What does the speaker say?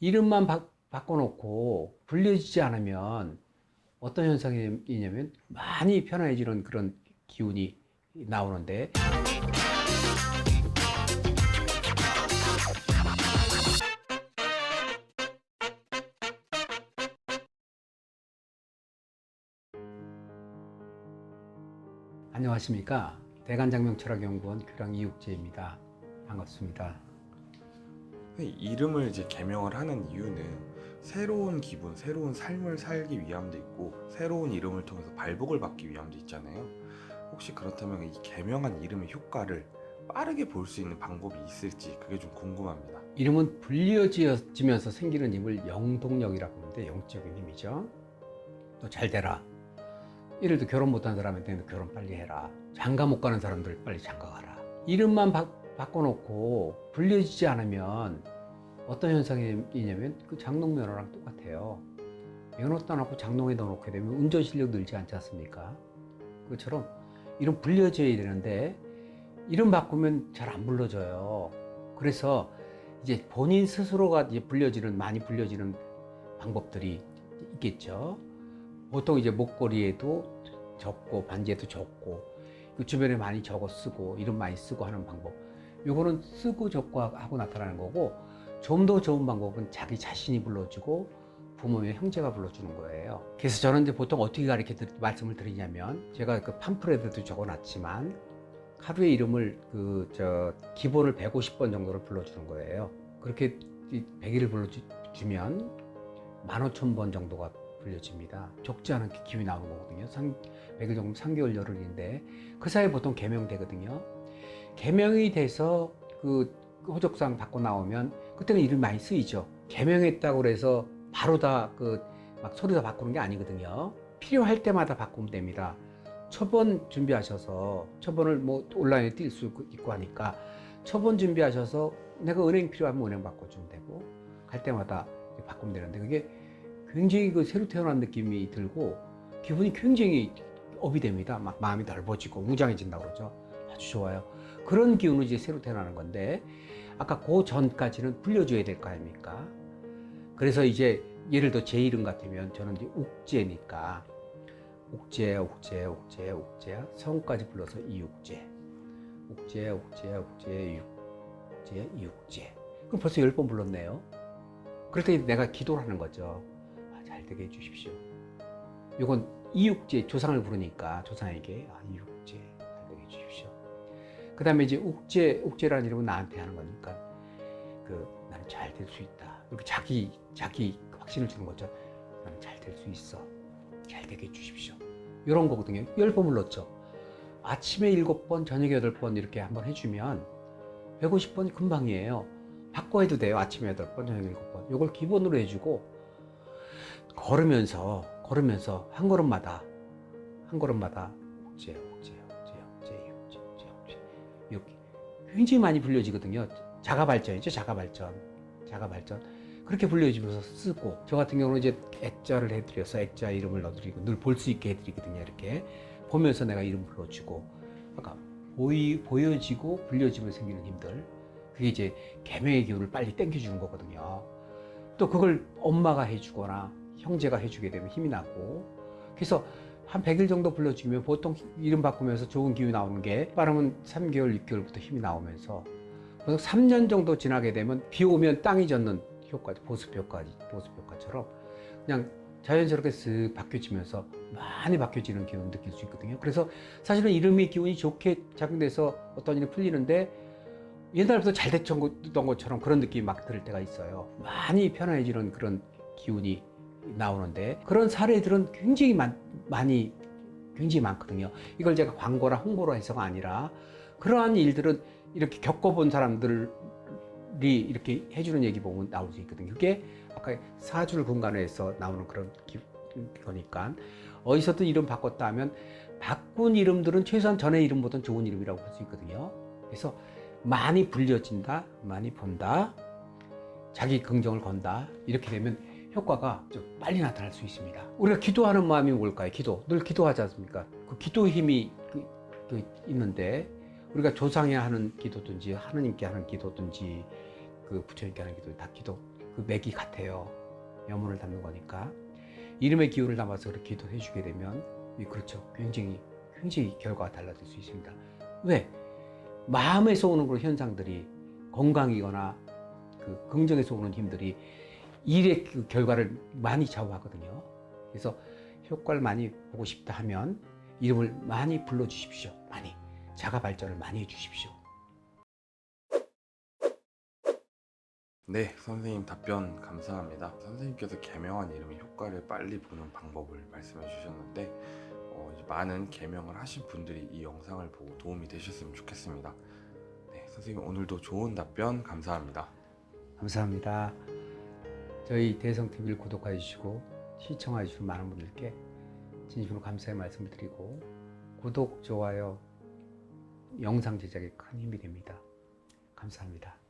이름만 바, 바꿔놓고 불려지지 않으면 어떤 현상이냐면 많이 편안해지는 그런 기운이 나오는데. 안녕하십니까. 대간장명철학연구원 규랑 이육재입니다. 반갑습니다 이름을 이제 개명을 하는 이유는 새로운 기분, 새로운 삶을 살기 위함도 있고 새로운 이름을 통해서 발복을 받기 위함도 있잖아요. 혹시 그렇다면 이 개명한 이름의 효과를 빠르게 볼 수 있는 방법이 있을지 그게 좀 궁금합니다. 이름은 불려지면서 생기는 힘을 영동력이라고 하는데 영적인 힘이죠. 또 잘 되라. 예를 들어 결혼 못한 사람한테는 결혼 빨리 해라. 장가 못 가는 사람들 빨리 장가 가라. 이름만 바, 바꿔놓고 불려지지 않으면 어떤 현상이냐면 그 장롱 면허랑 똑같아요. 면허 따놓고 장롱에 넣어놓게 되면 운전 실력 늘지 않지 않습니까? 그것처럼 이름 불려져야 되는데 이름 바꾸면 잘 안 불러져요. 그래서 이제 본인 스스로가 이제 불려지는 많이 불려지는 방법들이 있겠죠. 보통 이제 목걸이에도 적고 반지에도 적고 그 주변에 많이 적어 쓰고 이름 많이 쓰고 하는 방법. 요거는 쓰고 적고 하고 나타나는 거고 좀 더 좋은 방법은 자기 자신이 불러주고 부모의 형제가 불러주는 거예요. 그래서 저는 이제 보통 어떻게 가르쳐 드, 말씀을 드리냐면 제가 그 팜프레트도 적어놨지만 하루에 이름을 그 저 기본을 150번 정도를 불러주는 거예요. 그렇게 100일을 불러주면 15,000번 정도가 불려집니다. 적지 않은 기운이 나오는 거거든요. 100일 정도 3개월 열흘인데 그 사이에 보통 개명되거든요. 개명이 돼서 그 호적상 받고 나오면 그때는 이름 많이 쓰이죠. 개명했다고 해서 바로 다 그막 소리 다 바꾸는 게 아니거든요. 필요할 때마다 바꾸면 됩니다. 초본 준비하셔서 초본을 뭐 온라인에 뛸수 있고 하니까 초본 준비하셔서 내가 은행 필요하면 은행 바꿔주면 되고 갈 때마다 바꾸면 되는데 그게 굉장히 그 새로 태어난 느낌이 들고 기분이 굉장히 업이 됩니다. 막 마음이 넓어지고 웅장해진다고 그러죠. 아주 좋아요. 그런 기운은 이제 새로 태어나는 건데 아까 그 전까지는 불려줘야 될 거 아닙니까? 그래서 이제 예를 들어 제 이름 같으면 저는 이제 옥재니까 옥재, 옥재, 옥재, 옥재 성까지 불러서 이육재 옥재, 옥재, 옥재, 육재, 이육재 그럼 벌써 열 번 불렀네요. 때 내가 기도를 하는 거죠. 아, 잘 되게 해주십시오. 이건 이육재 조상을 부르니까 조상에게 아, 이육재 잘 되게 해주십시오. 그 다음에 이제 옥재, 옥재라는 이름은 나한테 하는 거니까 그 나는 잘 될 수 있다. 이렇게 자기 자기 확신을 주는 거죠. 나는 잘 될 수 있어. 잘 되게 해주십시오. 이런 거거든요. 열번 불렀죠. 아침에 일곱 번, 저녁에 여덟 번 이렇게 한번 해주면 150번 금방이에요. 바꿔 해도 돼요. 아침에 여덟 번, 저녁에 일곱 번. 이걸 기본으로 해주고 걸으면서 걸으면서 한 걸음마다 한 걸음마다 옥제, 옥제, 이렇게 굉장히 많이 불려지거든요. 자가 발전이죠. 자가 발전, 자가 발전. 그렇게 불려지면서 쓰고 저 같은 경우는 이제 액자를 해드려서 액자 이름을 넣어드리고 늘 볼 수 있게 해드리거든요. 이렇게 보면서 내가 이름 불러주고 아까 보이, 보여지고 불려지면 생기는 힘들 그게 이제 개명의 기운을 빨리 땡겨주는 거거든요. 또 그걸 엄마가 해주거나 형제가 해주게 되면 힘이 나고 그래서 한 100일 정도 불러주면 보통 이름 바꾸면서 좋은 기운이 나오는 게 빠르면 3개월, 6개월부터 힘이 나오면서 보통 3년 정도 지나게 되면 비 오면 땅이 젖는 효과, 보습 효과, 보습 효과처럼 그냥 자연스럽게 쓱 바뀌어지면서 많이 바뀌어지는 기운을 느낄 수 있거든요. 그래서 사실은 이름의 기운이 좋게 작용돼서 어떤 일이 풀리는데 옛날부터 잘 됐던 것처럼 그런 느낌이 막들 때가 있어요. 많이 편안해지는 그런 기운이 나오는데 그런 사례들은 굉장히 많, 많이 굉장히 많거든요. 이걸 제가 광고라 홍보로 해서가 아니라 그러한 일들은 이렇게 겪어본 사람들이 이렇게 해주는 얘기 보면 나올 수 있거든요. 그게 아까 사줄 공간에서 나오는 그런 기, 거니까 어디서든 이름 바꿨다 하면 바꾼 이름들은 최소한 전의 이름보다는 좋은 이름이라고 볼 수 있거든요. 그래서 많이 불려진다, 많이 본다, 자기 긍정을 건다 이렇게 되면 효과가 좀 빨리 나타날 수 있습니다. 우리가 기도하는 마음이 뭘까요? 기도. 늘 기도하지 않습니까? 그 기도 힘이 그, 그 있는데 우리가 조상에 하는 기도든지 하느님께 하는 기도든지 그 부처님께 하는 기도 다 기도 그 맥이 같아요. 염원을 담는 거니까 이름의 기운을 담아서 그렇게 기도해 주게 되면 이 그렇죠. 굉장히 굉장히 결과가 달라질 수 있습니다. 왜? 마음에서 오는 그런 현상들이 건강이거나 그 긍정에서 오는 힘들이 일의 그 결과를 많이 좌우하거든요. 그래서 효과를 많이 보고 싶다 하면 이름을 많이 불러 주십시오. 많이 자가 발전을 많이 해 주십시오. 네, 선생님 답변 감사합니다. 선생님께서 개명한 이름의 효과를 빨리 보는 방법을 말씀해 주셨는데 어, 많은 개명을 하신 분들이 이 영상을 보고 도움이 되셨으면 좋겠습니다. 네, 선생님 오늘도 좋은 답변 감사합니다. 감사합니다. 저희 대성 TV를 구독해 주시고 시청해 주신 많은 분들께 진심으로 감사의 말씀을 드리고 구독, 좋아요, 영상 제작에 큰 힘이 됩니다. 감사합니다.